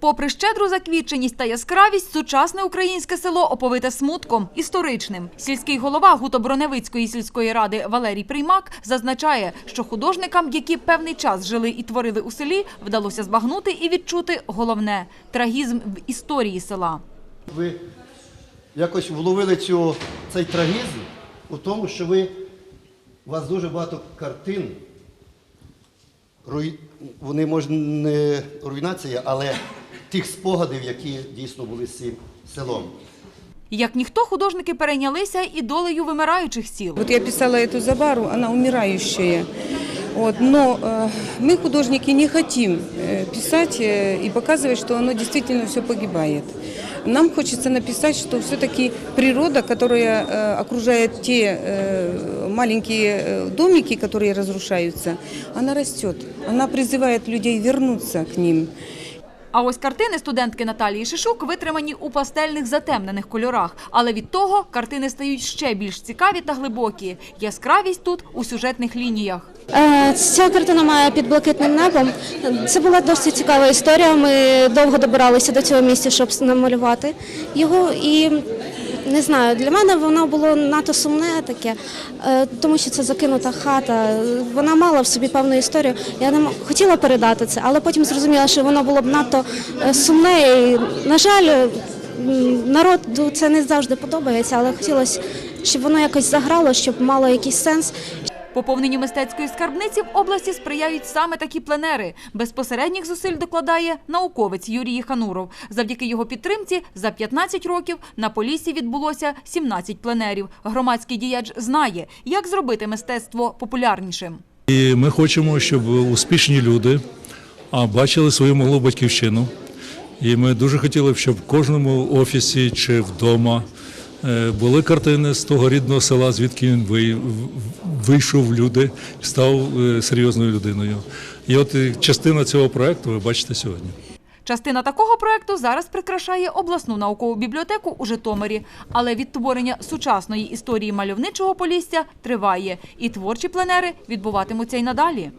Попри щедру заквітченість та яскравість, сучасне українське село оповите смутком історичним. Сільський голова Гутоброневицької сільської ради Валерій Приймак зазначає, що художникам, які певний час жили і творили у селі, вдалося збагнути і відчути головне трагізм в історії села. Ви якось вловили цю, цей трагізм у тому, що ви, у вас дуже багато картин, вони може не руйнація, але тих спогадів, які дійсно були з цим селом. Як ніхто, художники перейнялися і долею вимираючих сіл. От я писала цю забару, вона умирающая. Вот, но э, мы, художники, не хотим э, писать э, и показывать, что оно действительно все погибает. Нам хочется написать, что все-таки природа, которая э, окружает те э, маленькие э, домики, которые разрушаются, она растет. Она призывает людей вернуться к ним. А ось картини студентки Наталії Шишук витримані у пастельних затемнених кольорах. Але від того картини стають ще більш цікаві та глибокі. Яскравість тут у сюжетних лініях. Е, Ця картина має під блакитним небом. Це була досить цікава історія. Ми довго добиралися до цього місця, щоб намалювати його. І не знаю, для мене воно було надто сумне таке, е, тому що це закинута хата. Вона мала в собі певну історію. Я не хотіла передати це, але потім зрозуміла, що воно було б надто е, сумне. І, на жаль, народу це не завжди подобається, але хотілося, щоб воно якось заграло, щоб мало якийсь сенс. Поповненню мистецької скарбниці в області сприяють саме такі пленери. Безпосередніх зусиль докладає науковець Юрій Хануров. Завдяки його підтримці за 15 років на Поліссі відбулося 17 пленерів. Громадський діяч знає, як зробити мистецтво популярнішим. І ми хочемо, щоб успішні люди бачили свою малу батьківщину. І ми дуже хотіли б, щоб в кожному офісі чи вдома були картини з того рідного села, звідки він вийшов люди, став е, серйозною людиною. І от е, частина цього проекту ви бачите сьогодні. Частина такого проекту зараз прикрашає обласну наукову бібліотеку у Житомирі. Але відтворення сучасної історії мальовничого полісся триває, і творчі пленери відбуватимуться й надалі.